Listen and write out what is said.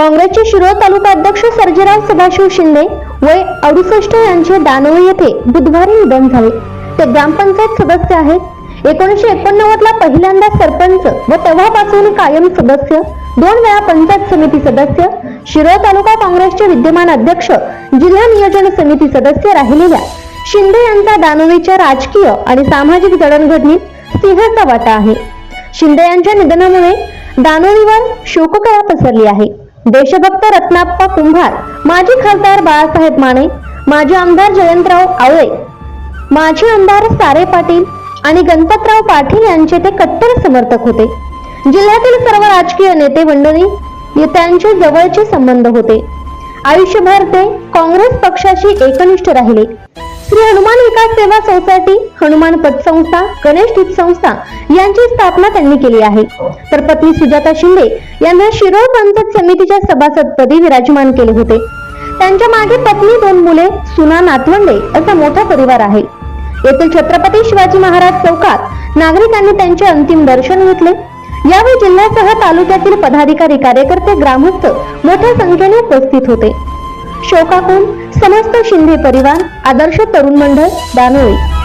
काँग्रेसचे शिरोळ तालुका अध्यक्ष सर्जेराव सदाशिव शिंदे वय अडुसष्ट यांचे दानवे येथे बुधवारी निधन झाले. ते ग्रामपंचायत सदस्य आहेत. एकोणीसशे एकोणनव्वद ला पहिल्यांदा सरपंच व तेव्हापासून कायम सदस्य दोन वेळा पंचायत समिती सदस्य शिरोळ तालुका काँग्रेसचे विद्यमान अध्यक्ष जिल्हा नियोजन समिती सदस्य राहिलेल्या शिंदे यांचा दानवेच्या राजकीय आणि सामाजिक जडणघडणीत सिंहाचा वाटा आहे. शिंदे यांच्या निधनामुळे दानोलीवर शोककळा पसरली आहे. देशभक्त रत्नाप्पा कुंभार माजी खासदार बाळासाहेब माने माजी आमदार जयंतराव आवळे माजी आमदार सारे पाटील आणि गणपतराव पाटील यांचे ते कट्टर समर्थक होते. जिल्ह्यातील सर्व राजकीय नेते मंडळी त्यांचे जवळचे संबंध होते. आयुष्यभर ते काँग्रेस पक्षाशी एकनिष्ठ राहिले. श्री हनुमान विकास सेवा सोसायटी हनुमान पतसंस्था गणेश दूत संस्था यांची स्थापना त्यांनी केली आहे. तर पत्नी सुजाता शिंदे यांना शिरोळ पंचायत समितीच्या सभासदपदी विराजमान केले होते. त्यांच्या मागे पत्नी दोन मुले सुना नातवंडे असा मोठा परिवार आहे. येथील छत्रपती शिवाजी महाराज चौकात नागरिकांनी त्यांचे अंतिम दर्शन घेतले. यावेळी जिल्ह्यासह तालुक्यातील पदाधिकारी कार्यकर्ते ग्रामस्थ मोठ्या संख्येने उपस्थित होते. शोकाकुल समस्त शिंदे परिवार आदर्श तरुण मंडळ दानोळी